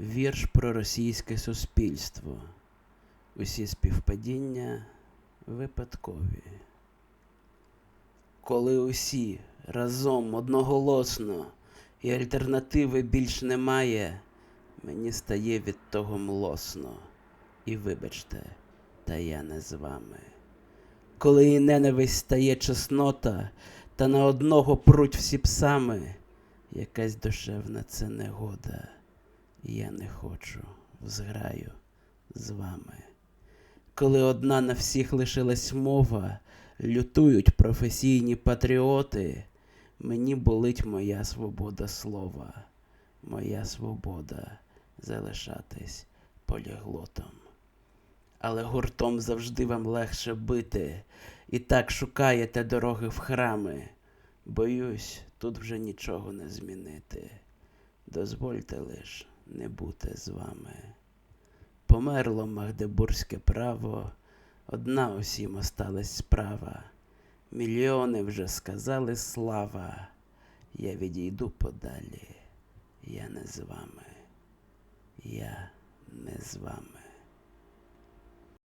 Вірш про російське суспільство. Усі співпадіння випадкові. Коли усі разом одноголосно і альтернативи більш немає, мені стає від того млосно. І вибачте, та я не з вами. Коли і ненависть стає чеснота, та на одного пруть всі псами, якась душевна це негода. Я не хочу зграю з вами. Коли одна на всіх лишилась мова, лютують професійні патріоти, мені болить моя свобода слова, моя свобода залишатись поліглотом. Але гуртом завжди вам легше бити, і так шукаєте дороги в храми. Боюсь, тут вже нічого не змінити. Дозвольте лиш не бути з вами. Померло магдебурзьке право, одна усім осталась справа. Мільйони вже сказали слава. Я відійду подалі. Я не з вами. Я не з вами.